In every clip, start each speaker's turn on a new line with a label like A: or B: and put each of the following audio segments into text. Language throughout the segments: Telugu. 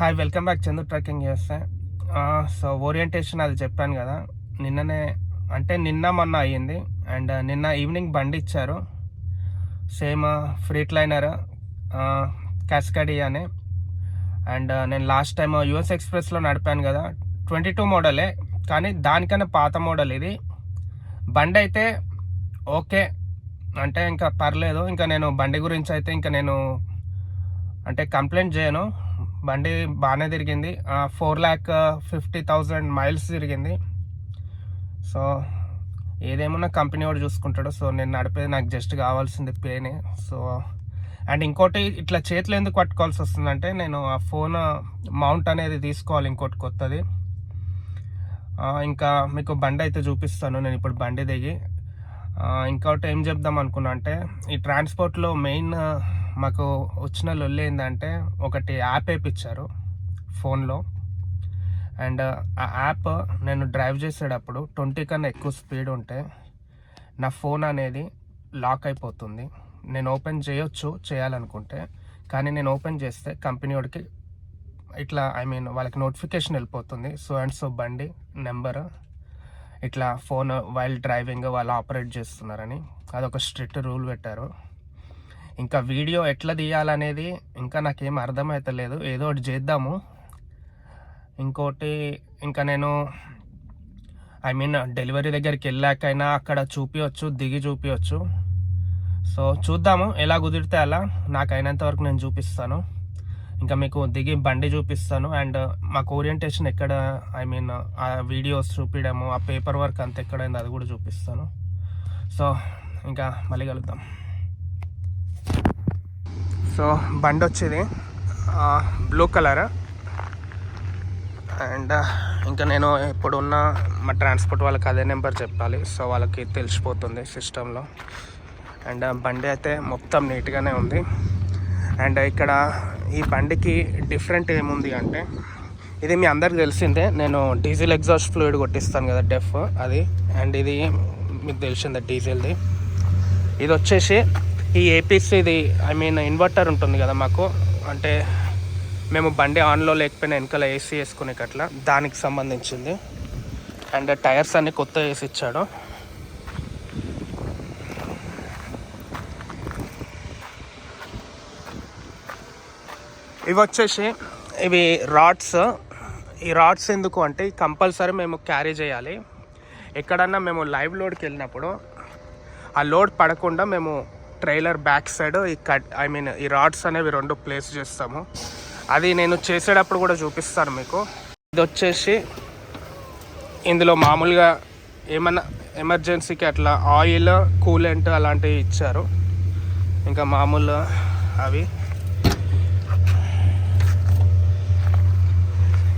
A: Hi welcome back Chandu trekking చేస్తే సో ఓరియంటేషన్ అది చెప్పాను కదా. నిన్ననే అంటే నిన్న మొన్న అయ్యింది. అండ్ uh, నిన్న ఈవినింగ్ బండి ఇచ్చారు. సేమ్ ఫ్రీట్ లైనర్ క్యాస్కడీ అని అండ్ uh, నేను లాస్ట్ టైం యుఎస్ ఎక్స్ప్రెస్లో నడిపాను కదా. ట్వంటీ టూ మోడలే కానీ దానికన్నా పాత మోడల్ ఇది. బండి అయితే ఓకే. అంటే ఇంకా పర్లేదు. ఇంకా నేను బండి గురించి అయితే ఇంకా నేను అంటే కంప్లైంట్ చేయను. బండి బాగానే తిరిగింది. Four lakh fifty thousand miles తిరిగింది. సో ఏదేమన్నా కంపెనీ వాడు చూసుకుంటాడు. సో నేను నడిపేది నాకు జస్ట్ కావాల్సింది పేనే. సో అండ్ ఇంకోటి ఇట్లా చేతులు ఎందుకు పట్టుకోవాల్సి వస్తుందంటే నేను ఆ ఫోన్ మౌంట్ అనేది తీసుకోవాలి ఇంకోటి కొత్తది. ఇంకా మీకు బండి అయితే చూపిస్తాను. నేను ఇప్పుడు బండి దిగి. ఇంకోటి ఏం చెప్దాం అనుకున్నా అంటే ఈ ట్రాన్స్పోర్ట్లో మెయిన్ మాకు వచ్చిన లొల్లి ఏంటంటే ఒకటి యాప్ వేయించారు ఫోన్లో. అండ్ ఆ యాప్ నేను డ్రైవ్ చేసేటప్పుడు ట్వంటీ కన్నా ఎక్కువ స్పీడ్ ఉంటే నా ఫోన్ అనేది లాక్ అయిపోతుంది. నేను ఓపెన్ చేయొచ్చు చేయాలనుకుంటే. కానీ నేను ఓపెన్ చేస్తే కంపెనీ వాడికి ఇట్లా ఐ మీన్ వాళ్ళకి నోటిఫికేషన్ వెళ్ళిపోతుంది. సో అండ్ సో బండి నెంబర్ ఇట్లా ఫోన్ వైల్ డ్రైవింగ్ వాళ్ళు ఆపరేట్ చేస్తున్నారని. అదొక స్ట్రిక్ట్ రూల్ పెట్టారు. ఇంకా వీడియో ఎట్లా తీయాలనేది ఇంకా నాకేం అర్థమవుతలేదు ఏదో ఒకటి చేద్దాము. ఇంకోటి ఇంకా నేను ఐ మీన్ డెలివరీ దగ్గరికి వెళ్ళాకైనా అక్కడ చూపించవచ్చు దిగి చూపించవచ్చు సో చూద్దాము ఎలా కుదిరితే అలా. నాకు అయినంత వరకు నేను చూపిస్తాను. ఇంకా మీకు దిగి బండి చూపిస్తాను. అండ్ మాకు ఓరియంటేషన్ ఎక్కడ ఐ మీన్ ఆ వీడియోస్ చూపించడము ఆ పేపర్ వర్క్ అంత ఎక్కడైంది అది కూడా చూపిస్తాను. సో ఇంకా మళ్ళీ కలుద్దాం. సో బండి వచ్చేది బ్లూ కలర్. అండ్ ఇంకా నేను ఇప్పుడున్న మా ట్రాన్స్పోర్ట్ వాళ్ళకి అదే నెంబర్ చెప్పాలి. సో వాళ్ళకి తెలిసిపోతుంది సిస్టంలో. అండ్ బండి అయితే మొత్తం నీట్గానే ఉంది. అండ్ ఇక్కడ ఈ బండికి డిఫరెంట్ ఏముంది అంటే ఇది మీ అందరికి తెలిసిందే నేను డీజిల్ ఎగ్జాస్ట్ ఫ్లూయిడ్ కొట్టిస్తాను కదా డెఫ్ అది. అండ్ ఇది మీకు తెలిసిందే డీజిల్ది. ఇది వచ్చేసి ఈ ఏపీసీది ఐ మీన్ ఇన్వర్టర్ ఉంటుంది కదా మాకు. అంటే మేము బండి ఆన్లో లేకపోయినా వెనకాల ఏసీ వేసుకునే అట్లా దానికి సంబంధించింది. అండ్ టైర్స్ అన్ని కొత్త వేసి ఇచ్చాడు. ఇవి వచ్చేసి ఇవి రాడ్స్. ఈ రాడ్స్ ఎందుకు అంటే కంపల్సరీ మేము క్యారీ చేయాలి. ఎక్కడన్నా మేము లైవ్ లోడ్కి వెళ్ళినప్పుడు ఆ లోడ్ పడకుండా మేము ట్రైలర్ బ్యాక్ సైడ్ ఈ కట్ ఐ మీన్ ఈ రాడ్స్ అనేవి రెండు ప్లేస్ చేస్తాము. అది నేను చేసేటప్పుడు కూడా చూపిస్తాను మీకు. ఇది వచ్చేసి ఇందులో మామూలుగా ఏమన్నా ఎమర్జెన్సీకి అట్లా ఆయిల్ కూలెంట్ అలాంటివి ఇచ్చారు. ఇంకా మామూలు అవి.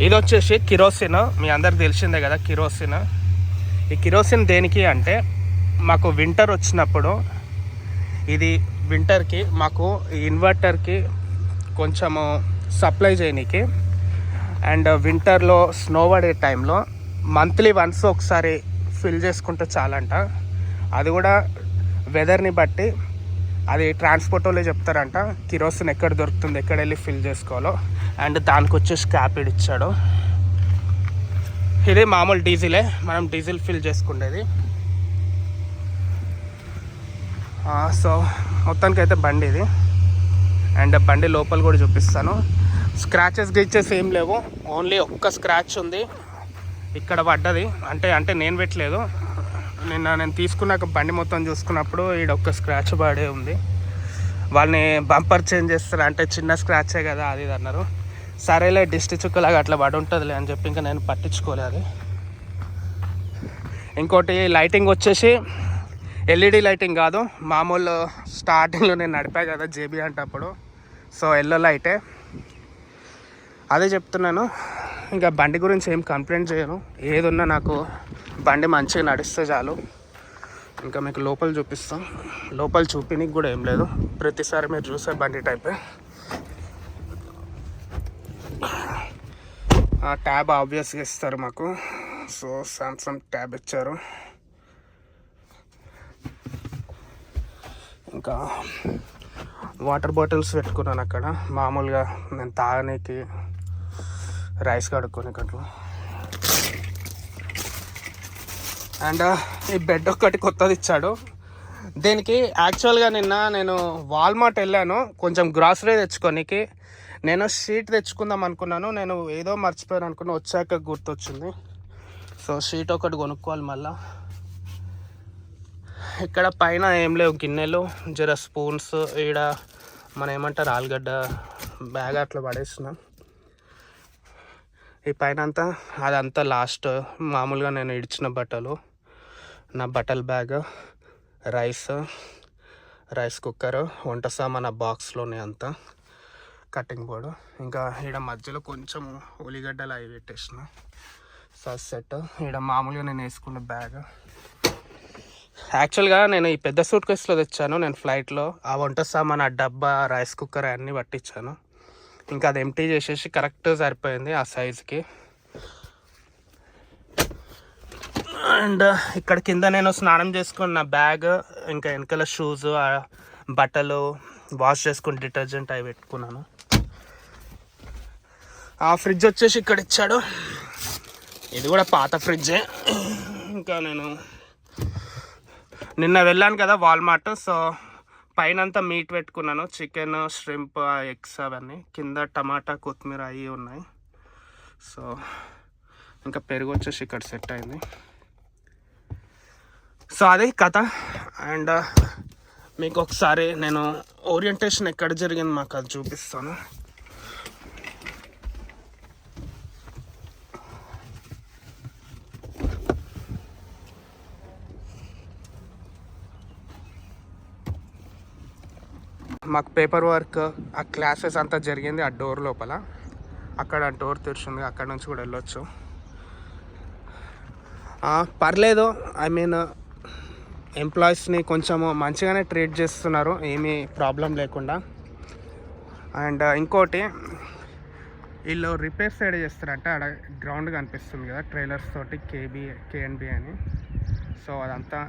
A: ఇది వచ్చేసి కిరోసిన్. మీ అందరికి తెలిసిందే కదా కిరోసిన్. ఈ కిరోసిన్ దేనికి అంటే మాకు వింటర్ వచ్చినప్పుడు ఇది వింటర్కి మాకు ఇన్వర్టర్కి కొంచెము సప్లై చేయనీకి. అండ్ వింటర్లో స్నో పడే టైంలో మంత్లీ వన్స్ ఒకసారి ఫిల్ చేసుకుంటే చాలంట. అది కూడా వెదర్ని బట్టి అది ట్రాన్స్పోర్ట్ వాళ్ళే చెప్తారంట. కిరోసిన్ ఎక్కడ దొరుకుతుంది ఎక్కడ వెళ్ళి ఫిల్ చేసుకోవాలో. అండ్ దానికి వచ్చేసి క్యాపిడ్ ఇచ్చాడు. ఇది మామూలు డీజిలే మనం డీజిల్ ఫిల్ చేసుకునేది సో మొత్తానికి అయితే బండి ఇది. అండ్ బండి లోపల కూడా చూపిస్తాను. స్క్రాచెస్ గిచ్చెస్ ఏం లేవు. ఓన్లీ ఒక్క స్క్రాచ్ ఉంది. ఇక్కడ పడ్డది. అంటే అంటే నేను పెట్టలేదు. నిన్న నేను తీసుకున్నాక బండి మొత్తం చూసుకున్నప్పుడు ఈడ ఒక్క స్క్రాచ్ పడే ఉంది. వాళ్ళని బంపర్ చేంజ్ చేస్తారు. అంటే చిన్న స్క్రాచే కదా అది ఇది అన్నారు. సరేలే డిస్టి చుక్కలాగా అట్లా పడి ఉంటుందిలే అని చెప్పి ఇంకా నేను పట్టించుకోలేదు ఇంకోటి లైటింగ్ వచ్చేసి ఎల్ఈడి లైటింగ్ కాదు. మామూలు స్టార్టింగ్లో నేను నడిపా కదా జేబీ అంటప్పుడు. సో ఎల్లో లైటే. అదే చెప్తున్నాను. ఇంకా బండి గురించి ఏం కంప్లైంట్ చేయను. ఏదున్నా నాకు బండి మంచిగా నడిస్తే చాలు. ఇంకా మీకు లోపల చూపిస్తాం. లోపల చూపినికి కూడా ఏం లేదు. ప్రతిసారి మీరు చూసే బండి టైపే. ఆ ట్యాబ్ ఆబ్వియస్గా ఇస్తారు మాకు. సో సామ్సంగ్ ట్యాబ్ ఇచ్చారు. ఇంకా వాటర్ బాటిల్స్ పెట్టుకున్నాను అక్కడ. మామూలుగా నేను తాగనీకి రైస్ కడుక్కునే కట్లు అండ్ ఈ బెడ్ ఒకటి కొత్తది ఇచ్చాడు. దీనికి యాక్చువల్గా నిన్న నేను వాల్మార్ట్ వెళ్ళాను. కొంచెం గ్రాసరీ తెచ్చుకోనికి. నేను షీట్ తెచ్చుకుందాం అనుకున్నాను. నేను ఏదో మర్చిపోయాను అనుకున్నా. వచ్చాక గుర్తొచ్చింది. సో షీట్ ఒకటి కొనుక్కోవాలి మళ్ళా. ఇక్కడ పైన ఏం లేవు గిన్నెలు జర స్పూన్స్ ఈడ మన ఏమంటారు ఆలుగడ్డ బ్యాగ్ అట్లా పడేస్తున్నాం. ఈ పైన అంతా అదంతా లాస్ట్ మామూలుగా నేను ఇడిచిన బట్టలు. నా బట్టల బ్యాగ్ రైస్ రైస్ కుక్కర్ వంట సామాన్ బాక్స్లోనే అంతా. Cutting board. ఇంకా ఈడ మధ్యలో కొంచెం ఉల్లిగడ్డలు అవి పెట్టేసిన. సస్ సెట్. ఈడ మామూలుగా నేను వేసుకున్న బ్యాగ్. యాక్చువల్గా నేను ఈ పెద్ద సూట్ కేసులో తెచ్చాను. నేను ఫ్లైట్లో ఆ వంట సామాన్ ఆ డబ్బా రైస్ కుక్కర్ అన్నీ పట్టించాను. ఇంకా అది ఎంటీ చేసేసి కరెక్ట్ సరిపోయింది ఆ సైజుకి అండ్ ఇక్కడ కింద నేను స్నానం చేసుకున్న బ్యాగ్ ఇంకా వెనకాల షూస్ బట్టలు వాష్ చేసుకుని డిటర్జెంట్ అవి పెట్టుకున్నాను. ఆ ఫ్రిడ్జ్ వచ్చేసి ఇక్కడ ఇచ్చాడు. ఇది కూడా పాత ఫ్రిడ్జే ఇంకా నేను నిన్న వెళ్ళాను కదా వాల్మార్ట్ సో పైన అంతా మీట్ పెట్టుకున్నాను. చికెన్ ష్రింప్ ఎగ్స్ అవన్నీ. కింద టమాటా కొత్తిమీర అవి ఉన్నాయి. సో ఇంకా పెరుగు వచ్చేసి ఇక్కడ సెట్ అయింది. సో అదే కథ. అండ్ మీకు ఒకసారి నేను ఓరియంటేషన్ ఎక్కడ జరిగింది మాకు అది చూపిస్తాను. మాకు పేపర్ వర్క్ ఆ క్లాసెస్ అంతా జరిగింది ఆ డోర్ లోపల. అక్కడ డోర్ తెరిచింది అక్కడ నుంచి కూడా వెళ్ళొచ్చు. పర్లేదు. ఐ మీన్ ఎంప్లాయీస్ని కొంచెం మంచిగానే ట్రీట్ చేస్తున్నారు ఏమీ ప్రాబ్లం లేకుండా. అండ్ ఇంకోటి వీళ్ళు రిపేర్ సైడ్ చేస్తారంటే ఆడ గ్రౌండ్ కనిపిస్తుంది కదా ట్రైలర్స్ తోటి కేబీ కేఎన్బి అని. సో అదంతా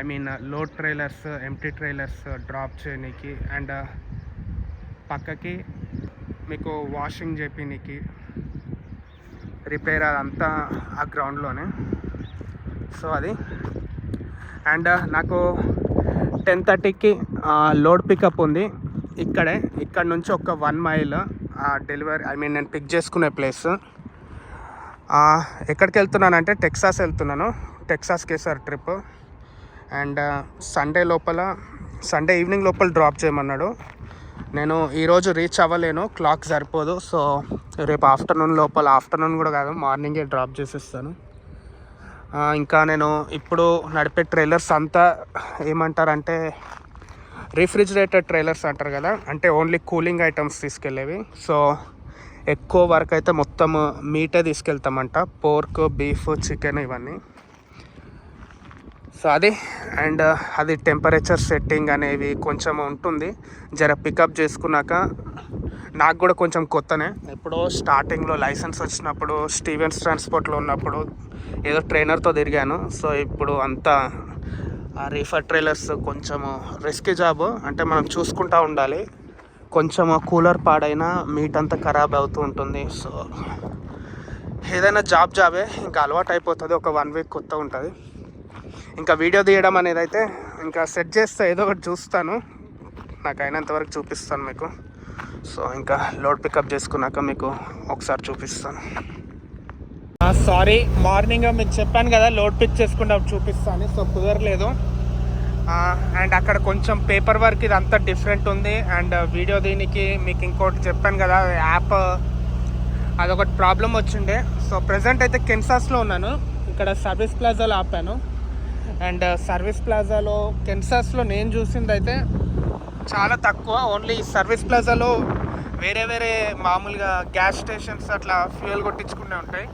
A: I mean load trailers empty trailers drop చేయనీకి అండ్ uh, పక్కకి మీకు వాషింగ్ చేపినీకి రిపేర్ అదంతా ఆ గ్రౌండ్లోనే సో అది. అండ్ uh, నాకు టెన్ థర్టీకి లోడ్ పికప్ ఉంది. ఇక్కడే ఇక్కడ నుంచి ఒక one mile delivery I mean నేను పిక్ చేసుకునే ప్లేస్ ఎక్కడికి వెళ్తున్నానంటే టెక్సాస్ వెళ్తున్నాను. టెక్సాస్కి సార్ ట్రిప్ అండ్ సండే లోపల సండే ఈవినింగ్ లోపల డ్రాప్ చేయమన్నాడు. నేను ఈరోజు రీచ్ అవ్వలేను క్లాక్ సరిపోదు సో రేపు ఆఫ్టర్నూన్ లోపల ఆఫ్టర్నూన్ కూడా కాదు మార్నింగే డ్రాప్ చేసేస్తాను. ఇంకా నేను ఇప్పుడు నడిపే ట్రైలర్స్ అంతా ఏమంటారంటే రిఫ్రిజిరేటెడ్ ట్రైలర్స్ అంటారు కదా అంటే ఓన్లీ కూలింగ్ ఐటమ్స్ తీసుకెళ్ళేవి. సో ఎక్కువ వరకు అయితే మొత్తం మీటే తీసుకెళ్తామంట పోర్క్ బీఫ్ చికెన్ ఇవన్నీ. సో అది. అండ్ uh, అది టెంపరేచర్ సెట్టింగ్ అనేవి కొంచెం ఉంటుంది. జర పికప్ చేసుకున్నాక నాకు కూడా కొంచెం కొత్తనే. ఎప్పుడో స్టార్టింగ్లో లైసెన్స్ వచ్చినప్పుడు స్టీవెన్స్ ట్రాన్స్పోర్ట్లో ఉన్నప్పుడు ఏదో ట్రైనర్తో తిరిగాను. సో ఇప్పుడు అంతా ఆ రీఫర్ ట్రైలర్స్ కొంచెము రిస్క్ జాబ్ అంటే మనం చూసుకుంటూ ఉండాలి. కొంచెం కూలర్ పాడైనా మీట్ అంతా ఖరాబ్ అవుతూ ఉంటుంది. సో ఏదైనా జాబ్ జాబే. ఇంకా అలవాటు అయిపోతుంది ఒక వన్ వీక్ కొత్త ఉంటుంది. ఇంకా వీడియో తీయడం అనేది అయితే ఇంకా సెట్ చేస్తే ఏదో ఒకటి చూస్తాను. నాకు అయినంత వరకు చూపిస్తాను మీకు. సో ఇంకా లోడ్ పికప్ చేసుకున్నాక మీకు ఒకసారి చూపిస్తాను. సారీ మార్నింగ్ మీకు చెప్పాను కదా లోడ్ పిక్ చేసుకుంటే చూపిస్తాను. సో కుదరలేదు. అండ్ అక్కడ కొంచెం పేపర్ వర్క్ ఇది అంతా డిఫరెంట్ ఉంది. అండ్ వీడియో దీనికి మీకు ఇంకోటి చెప్పాను కదా యాప్ అదొకటి ప్రాబ్లం వచ్చిండే. సో ప్రజెంట్ అయితే కెన్సాస్లో ఉన్నాను. ఇక్కడ సర్వీస్ ప్లాజాలో ఆపాను. అండ్ సర్వీస్ ప్లాజాలో కెన్సాస్లో నేను చూసింది అయితే చాలా తక్కువ. ఓన్లీ సర్వీస్ ప్లాజాలో వేరే వేరే మామూలుగా గ్యాస్ స్టేషన్స్ అట్లా ఫ్యూయల్ కొట్టించుకునే ఉంటాయి.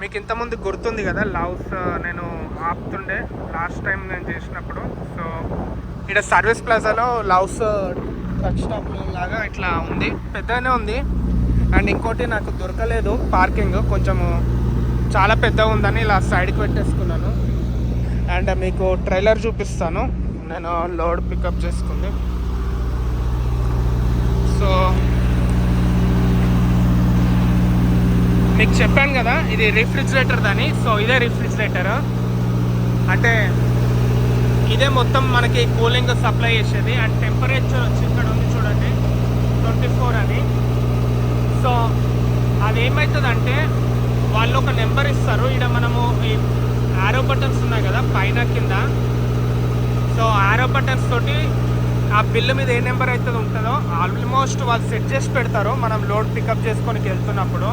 A: మీకు ఇంతకుముందు గుర్తుంది కదా లవ్స్ నేను ఆపుతుండే లాస్ట్ టైం నేను చేసినప్పుడు. సో ఇక్కడ సర్వీస్ ప్లాజాలో లవ్స్ ట్రక్ స్టాప్ లాగా ఇట్లా ఉంది. పెద్దగానే ఉంది. అండ్ ఇంకోటి నాకు దొరకలేదు పార్కింగ్. కొంచెము చాలా పెద్దగా ఉందని ఇలా సైడ్కి పెట్టేసుకున్నాను. అండ్ మీకు ట్రైలర్ చూపిస్తాను. నేను లోడ్ పికప్ చేసుకుంది. సో మీకు చెప్పాను కదా ఇది రిఫ్రిజిరేటర్ దాని. సో ఇదే రిఫ్రిజిరేటర్ అంటే ఇదే మొత్తం మనకి కూలింగ్ సప్లై చేసేది. అండ్ టెంపరేచర్ వచ్చి ఇక్కడ ఉంది చూడండి ట్వంటీ ఫోర్ అని. సో అది ఏమవుతుందంటే వాళ్ళు ఒక నెంబర్ ఇస్తారు. ఇక్కడ మనము ఆరో బటన్స్ ఉన్నాయి కదా పైన కింద. సో ఆరో బటన్స్ తోటి ఆ బిల్లు మీద ఏ నెంబర్ అయితే ఉంటుందో ఆల్మోస్ట్ వాళ్ళు సెట్ చేసి పెడతారు మనం లోడ్ పికప్ చేసుకొని వెళ్తున్నప్పుడు.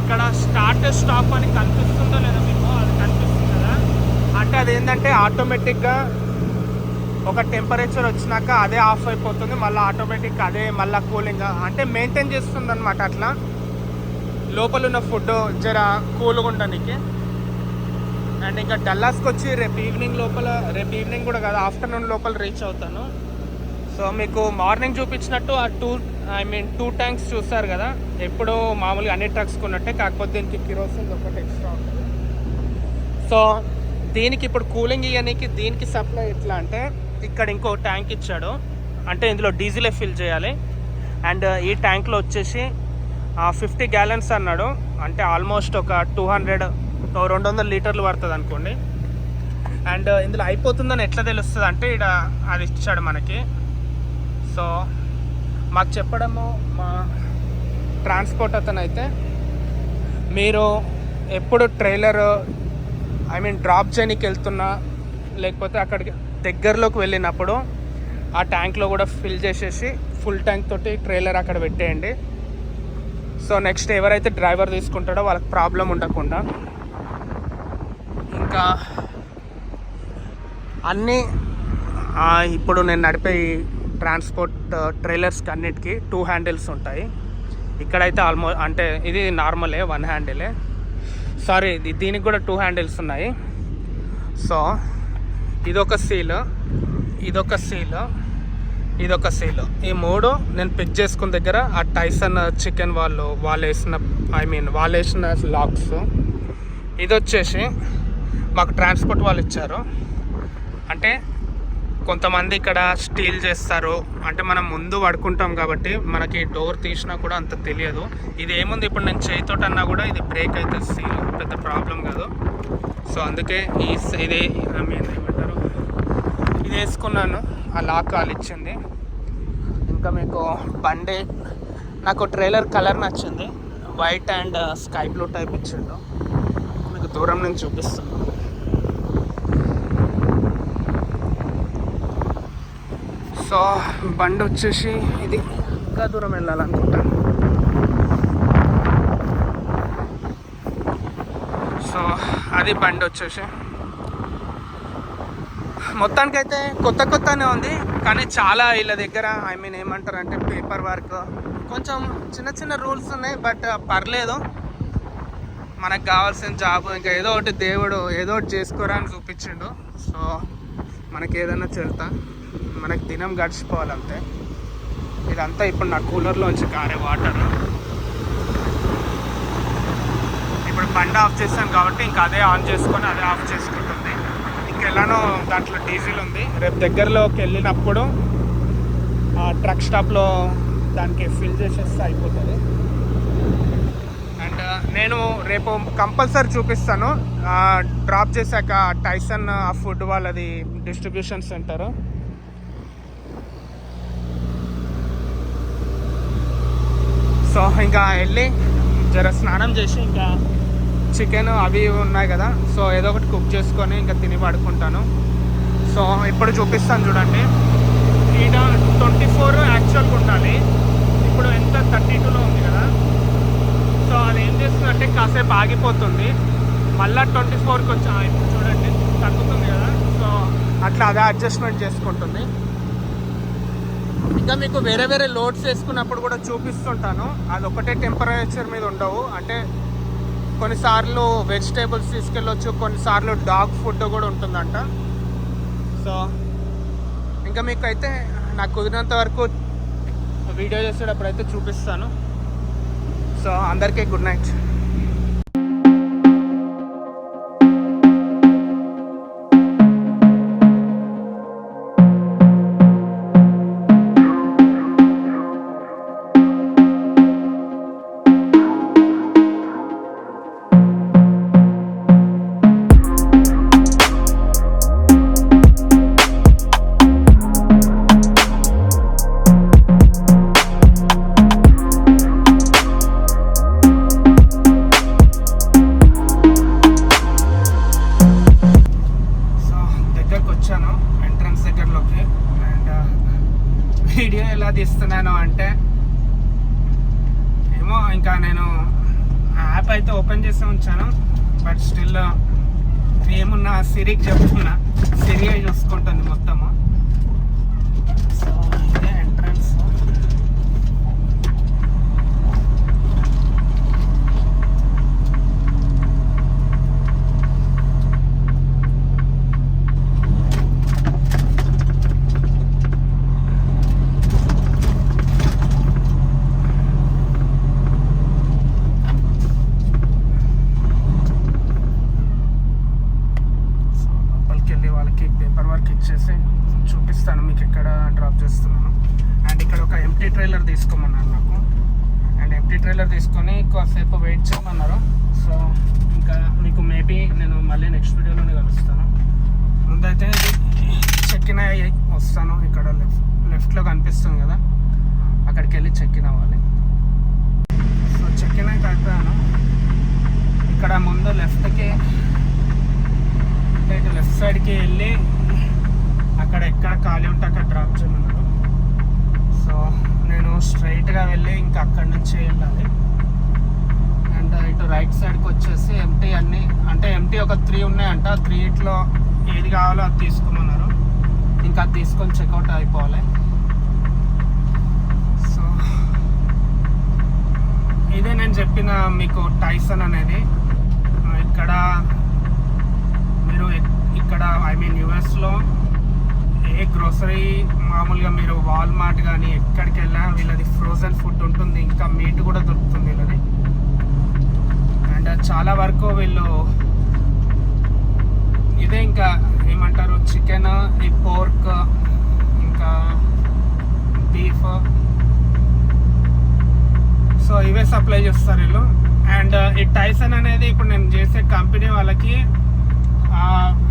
A: ఇక్కడ స్టార్ట్ స్టాప్ అని కనిపిస్తుందో లేదో మీకు అది కనిపిస్తుంది కదా. అంటే అది ఏంటంటే ఆటోమేటిక్గా ఒక టెంపరేచర్ వచ్చినాక అదే ఆఫ్ అయిపోతుంది మళ్ళీ ఆటోమేటిక్ అదే మళ్ళీ కూలింగ్ అంటే మెయింటైన్ చేస్తుంది అనమాట అట్లా. లోపల ఉన్న ఫుడ్ జర కూల్గా ఉండడానికి. అండ్ ఇంకా డల్లాస్కి వచ్చి రేపు ఈవినింగ్ లోపల రేపు ఈవినింగ్ కూడా కాదు ఆఫ్టర్నూన్ లోపల రీచ్ అవుతాను. సో మీకు మార్నింగ్ చూపించినట్టు ఆ two I mean two tanks చూస్తారు కదా. ఎప్పుడూ మామూలుగా అన్ని ట్రక్స్ కొన్నట్టే కాకపోతే దీనికి కిరోసిన్ ఒకటి ఎక్స్ట్రా ఉంటుంది. సో దీనికి ఇప్పుడు కూలింగ్ ఇవ్వడానికి దీనికి సప్లై ఎట్లా అంటే ఇక్కడ ఇంకో ట్యాంక్ ఇచ్చాడు. అంటే ఇందులో డీజిలే ఫిల్ చేయాలి. అండ్ ఈ ట్యాంక్లో వచ్చేసి ఫిఫ్టీ గ్యాలన్స్ అన్నాడు. అంటే ఆల్మోస్ట్ ఒక టూ హండ్రెడ్ రెండు వందల లీటర్లు పడుతుంది అనుకోండి. అండ్ uh, ఇందులో అయిపోతుందని ఎట్లా తెలుస్తుంది అంటే ఇక్కడ అది ఇచ్చాడు మనకి. సో మాకు చెప్పడము మా ట్రాన్స్పోర్ట్ అతను అయితే మీరు ఎప్పుడు ట్రైలర్ ఐ మీన్ డ్రాప్ చేయడానికి వెళ్తున్నా లేకపోతే అక్కడికి దగ్గరలోకి వెళ్ళినప్పుడు ఆ ట్యాంక్లో కూడా ఫిల్ చేసేసి ఫుల్ ట్యాంక్ తోటి ట్రైలర్ అక్కడ పెట్టేయండి. సో నెక్స్ట్ ఎవరైతే డ్రైవర్ తీసుకుంటాడో వాళ్ళకి ప్రాబ్లం ఉండకుండా. ఇంకా అన్నీ ఇప్పుడు నేను నడిపే ట్రాన్స్పోర్ట్ ట్రైలర్స్కి అన్నిటికీ టూ హ్యాండిల్స్ ఉంటాయి. ఇక్కడైతే ఆల్మోస్ట్ అంటే ఇది నార్మలే వన్ హ్యాండిలే. సారీ ఇది- దీనికి కూడా టూ హ్యాండిల్స్ ఉన్నాయి. సో ఇదొక సీల్ ఇదొక సీల్ ఇదొక సీల్. ఈ మూడు నేను పిక్ చేసుకున్న దగ్గర ఆ టైసన్ చికెన్ వాళ్ళు వాళ్ళు వేసిన ఐ మీన్ వాళ్ళు వేసిన లాక్స్ ఇది వచ్చేసి మాకు ట్రాన్స్పోర్ట్ వాళ్ళు ఇచ్చారు. అంటే కొంతమంది ఇక్కడ స్టీల్ చేస్తారు. అంటే మనం ముందు పడుకుంటాం కాబట్టి మనకి డోర్ తీసినా కూడా అంత తెలియదు. ఇది ఏముంది? ఇప్పుడు నేను చేయితో అన్నా కూడా ఇది బ్రేక్ అయితే సీల్ పెద్ద ప్రాబ్లం కాదు. సో అందుకే ఈ ఇది ఐ మీన్ ఏమంటారు? ఇది వేసుకున్నాను. ఆ లాక్ వాళ్ళు ఇచ్చింది. ఇంకా మీకు బండి నాకు ట్రైలర్ కలర్ నచ్చింది. White and sky blue type ఇచ్చిండు. మీకు దూరం నుంచి చూపిస్తున్నాను. సో బండి వచ్చేసి ఇది ఇంకా దూరం వెళ్ళాలనుకుంటాను. సో అది బండి వచ్చేసి. మొత్తానికైతే కొత్త కొత్తనే ఉంది కానీ చాలా వీళ్ళ దగ్గర ఐ మీన్ ఏమంటారు అంటే పేపర్ వర్క్ కొంచెం చిన్న చిన్న రూల్స్ ఉన్నాయి బట్ పర్లేదు. మనకు కావాల్సిన జాబ్ ఇంకా ఏదో ఒకటి దేవుడు ఏదో ఒకటి చేసుకోరా అని చూపించిండు. సో మనకి ఏదైనా చెల్తా మనకి దినం గడిచిపోవాలంతే. ఇదంతా ఇప్పుడు నా కూలర్లోంచి కారే వాటర్. ఇప్పుడు బండి ఆఫ్ చేస్తాను కాబట్టి ఇంకా అదే ఆన్ చేసుకొని అదే ఆఫ్ చేసుకుంటుంది. ఇంకెలానో దాంట్లో డీజిల్ ఉంది. రేపు దగ్గరలోకి వెళ్ళినప్పుడు ఆ ట్రక్ స్టాప్లో దానికి ఫిల్ చేసేస్తే అయిపోతుంది. అండ్ నేను రేపు కంపల్సరీ చూపిస్తాను. డ్రాప్ చేశాక టైసన్ ఆ ఫుడ్ వాళ్ళది డిస్ట్రిబ్యూషన్ సెంటర్. సో ఇంకా వెళ్ళి జర స్నానం చేసి ఇంకా చికెన్ అవి ఉన్నాయి కదా. సో ఏదో ఒకటి కుక్ చేసుకొని ఇంకా తిని పడుకుంటాను. సో ఇప్పుడు చూపిస్తాను చూడండి. ఈడ ట్వంటీ ఫోర్ యాక్చువల్గా ఉండాలి. ఇప్పుడు ఎంత థర్టీ టూలో ఉంది కదా. సో అది ఏం చేస్తుందంటే కాసేపు ఆగిపోతుంది. మళ్ళీ ట్వంటీ ఫోర్కి వచ్చి ఇప్పుడు చూడండి తగ్గుతుంది కదా. సో అట్లా అదే అడ్జస్ట్మెంట్ చేసుకుంటుంది. ఇంకా మీకు వేరే వేరే లోడ్స్ వేసుకున్నప్పుడు కూడా చూపిస్తుంటాను. అది ఒకటే టెంపరేచర్ మీద ఉండవు. అంటే కొన్నిసార్లు వెజిటేబుల్స్ తీసుకెళ్ళొచ్చు కొన్నిసార్లు డాగ్ ఫుడ్ కూడా ఉంటుందంట. సో ఇంకా మీకు అయితే నాకు కుదిరినంత వరకు వీడియో చేసేటప్పుడు అయితే చూపిస్తాను. సో అందరికీ గుడ్ నైట్. మేబీ నేను మళ్ళీ నెక్స్ట్ వీడియోలోనే కలుస్తాను. ముందైతే చెక్కిన అయ్యి వస్తాను ఇక్కడ లెఫ్ట్ లెఫ్ట్లో కనిపిస్తుంది కదా. అక్కడికి వెళ్ళి చెక్కిన అవ్వాలి సో చెక్కిన కడతాను. అయిపోయాను ఇక్కడ ముందు లెఫ్ట్కి అంటే ఇటు లెఫ్ట్ సైడ్కి వెళ్ళి అక్కడ ఎక్కడ ఖాళీ ఉంటే అక్కడ డ్రాప్ చేయమన్నారు సో నేను స్ట్రైట్గా వెళ్ళి ఇంకా అక్కడి నుంచి వెళ్ళాలి. ఇటు రైట్ సైడ్కి వచ్చేసి ఎంటీ అన్ని అంటే ఎంటీ ఒక త్రీ ఉన్నాయంట. త్రీ ఇట్లో ఏది కావాలో అది తీసుకోమన్నారు. ఇంకా అది తీసుకొని చెక్అవుట్ అయిపోవాలి. సో ఇదే నేను చెప్పిన మీకు టైసన్ అనేది. ఇక్కడ మీరు ఇక్కడ ఐ మీన్ యుఎస్లో ఏ గ్రోసరీ మామూలుగా మీరు వాల్మార్ట్ కానీ ఎక్కడికి వెళ్ళినా వీళ్ళది ఫ్రోజన్ ఫుడ్ ఉంటుంది. ఇంకా మీట్ కూడా దొరుకుతుంది వీళ్ళది. అండ్ చాలా వరకు వీళ్ళు ఇదే ఇంకా ఏమంటారు చికెన్ ఈ పోర్క్ ఇంకా బీఫ్ సో ఇవే సప్లై చేస్తారు వీళ్ళు. అండ్ ఈ టైసన్ అనేది ఇప్పుడు నేను చేసే కంపెనీ వాళ్ళకి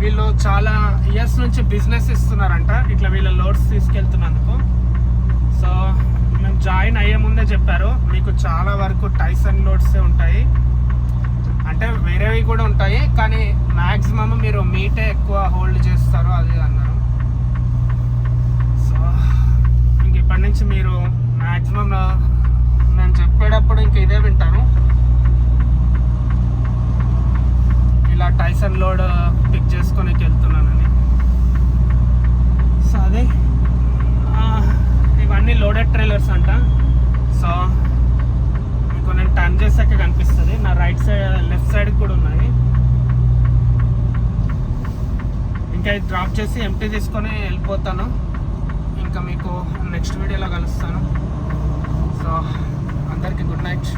A: వీళ్ళు చాలా ఇయర్స్ నుంచి బిజినెస్ ఇస్తున్నారంట. ఇట్లా వీళ్ళ లోడ్స్ తీసుకెళ్తున్నందుకు. సో మేము జాయిన్ అయ్యే ముందే చెప్పారు. మీకు చాలా వరకు టైసన్ లోడ్సే ఉంటాయి. అంటే వేరేవి కూడా ఉంటాయి కానీ మ్యాక్సిమమ్ మీరు మీటే ఎక్కువ హోల్డ్ చేస్తారు అది అన్నారు. సో ఇంక ఇప్పటి నుంచి మీరు మ్యాక్సిమం నేను చెప్పేటప్పుడు ఇంక ఇదే వింటాను. ఇలా టైసన్ లోడ్ పిక్ చేసుకొని వెళ్తున్నానని. సో అదే ఇవన్నీ లోడెడ్ ట్రైలర్స్ అంట. సో మనం టర్న్ చేసాక కనిపిస్తుంది. నా రైట్ సైడ్ లెఫ్ట్ సైడ్ కూడా ఉన్నాయి. ఇంకా ఇది డ్రాప్ చేసి ఎంటీ తీసుకొని వెళ్ళిపోతాను. ఇంకా మీకు నెక్స్ట్ వీడియోలో కలుస్తాను. సో అందరికీ గుడ్ నైట్